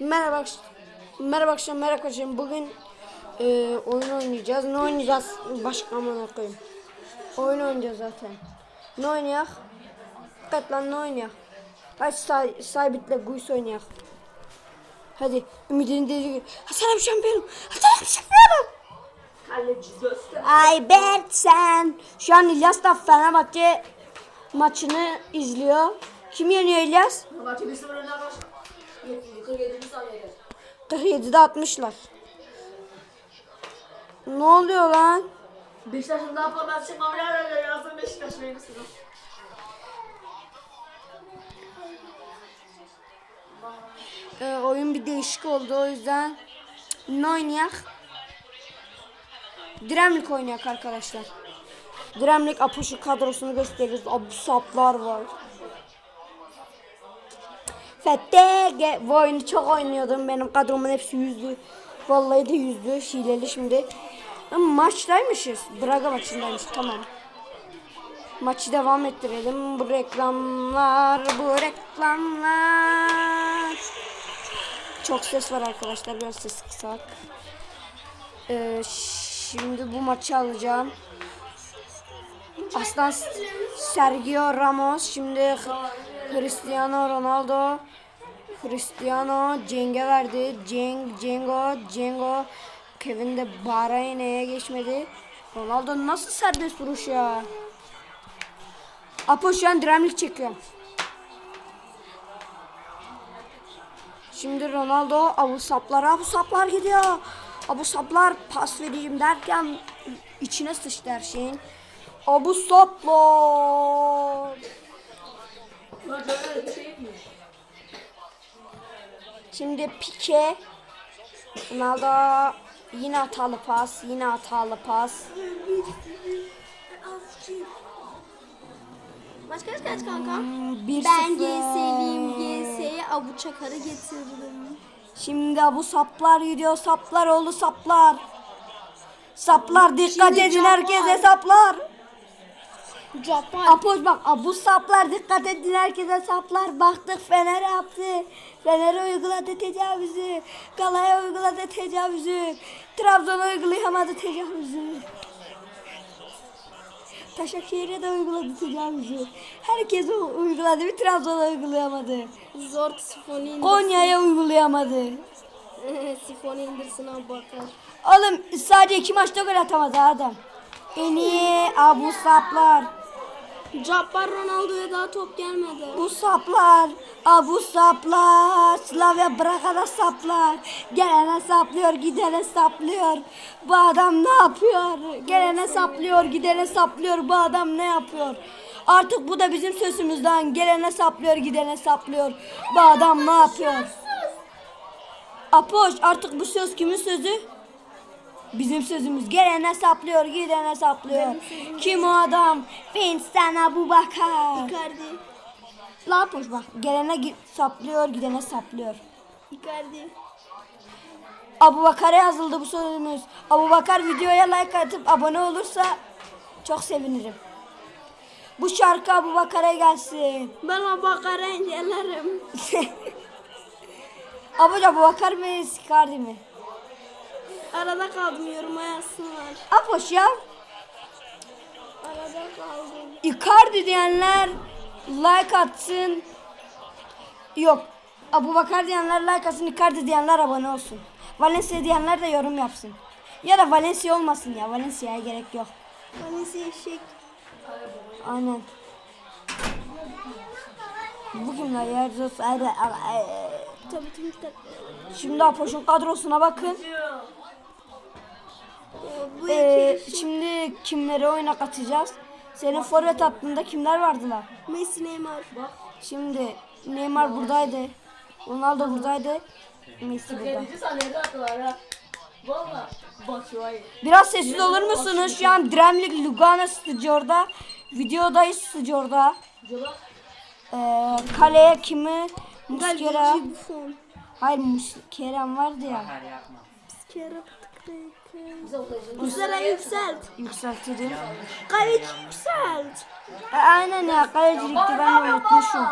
Merhaba, merhaba akşam, merhaba akşam. Bugün e, oyun oynayacağız. Ne oynayacağız? Başka aman koyayım. Oyun oynayacağız zaten. Ne oynayak? Dikkat lan ne oynayak? Hadi say, Saybit'le Guys oynayak. Hadi Ümit'in dediği gibi. Hasan abi şampiyonum. Hasan abi şampiyonum. Ay Bert sen. Şu an İlyas da Fenerbahçe maçını izliyor. Kim yeniyor İlyas? Maçı 1-0 öne baş. 47. saniyede. 47'de atmışlar. Ne oluyor lan? Beşiktaş'ın daha formasyon mavilerle yazdım Beşiktaş meyvesini. Ee, oyun bir değişik oldu o yüzden ne oynayak? Dremlik oynayak arkadaşlar. Dremlik Apoşu kadrosunu gösteririz. Abu saplar var. Fette bu oyunu çok oynuyordum. Benim kadromun hepsi yüzdü. Vallahi de yüzdü. Hileli şimdi. Ama maçtaymışız. Braga maçındaymış. Tamam. Maçı devam ettirelim. Bu reklamlar, bu reklamlar. Çok ses var arkadaşlar. Biraz ses kısak. Ee, şimdi bu maçı alacağım. Aslan Sergio Ramos. Şimdi Cristiano Ronaldo. Cristiano Ceng'e verdi. Ceng, Cengo, Cengo. Kevin de Bahreyn'e geçmedi. Ronaldo nasıl serbest vuruş ya? Apo şu an dremlik çekiyor. Şimdi Ronaldo abu saplara abu saplar gidiyor. Abu saplar pas vereyim derken içine sıçtı her şeyin. Abu saplar. Şimdi Pique. Ronaldo yine hatalı pas, yine hatalı pas. Maç kaç kaç kanka? Hmm, bir Ben. GS'liyim. GS'ye Abu Çakar'ı getirdim. Şimdi bu saplar gidiyor. Saplar oldu saplar. Saplar dikkat Şimdi edin herkese saplar. Japon. Apoş bak bu saplar dikkat edin herkese saplar. Baktık Fener yaptı. Fener'e uyguladı tecavüzü. Galaya uyguladı tecavüzü. Trabzon'a uygulayamadı tecavüzü. Başakşehir'e de uyguladı tecavüzü. Herkese uyguladı bir Trabzon'a uygulayamadı. Zor sifonu indirsin. Konya'ya uygulayamadı. sifonu indirsin Abu Bakar. Oğlum sadece iki maçta gol atamadı adam. En iyi Abu Saplar. Cabbar Ronaldo'ya daha top gelmedi. Bu saplar, Abu Saplar, Slavia Braka'da saplar. Gelene saplıyor, gidene saplıyor. Bu adam ne yapıyor? Gelene saplıyor, gidene saplıyor. Bu adam ne yapıyor? Artık bu da bizim sözümüzden. Gelene saplıyor, gidene saplıyor. Bu adam ne yapıyor? Apoş artık bu söz kimin sözü? Bizim sözümüz gelene saplıyor, gidene saplıyor. Kim o adam? Vincent Abu Bakar. Icardi. La Apoş bak gelene gi- saplıyor, gidene saplıyor. Icardi. Abu Bakar'a yazıldı bu sözümüz. Abu Bakar videoya like atıp abone olursa çok sevinirim. Bu şarkı Abu Bakar'a gelsin. Ben Abu Bakar'ı engellerim. Abu Abu Bakar mı, Icardi mi? Arada kaldım yoruma yazsınlar. Apoş ya. Arada kaldım. Icardi diyenler like atsın. Yok. Abu Bakar diyenler like atsın. Icardi diyenler abone olsun. Valencia diyenler de yorum yapsın. Ya da Valencia olmasın ya. Valencia'ya gerek yok. Kalesi eşek. Aynen. Bu kim lan ya? Sus. Ay, ay, ay. Tabii kitap. Şimdi Apoş'un kadrosuna bakın. Bu Ee, iki şimdi kimleri oyuna katacağız? Senin forvet hattında kimler vardı lan? Messi Neymar. Şimdi Neymar buradaydı. Ronaldo buradaydı. Messi burada. 47. saniyede attılar ha. Valla. Bak şu ay. Biraz sessiz olur musunuz? Şu an Dremlik Lugano stüdyoda. Videodayız stüdyoda. Cıla. Ee, kaleye kimi? Muskera. Buffon. Hayır Muskera vardı ya. Kere Bize Muslera yükselt. Yükseltirim. Kaleci yükselt. E, aynen ya kalecilikti ben de unutmuşum.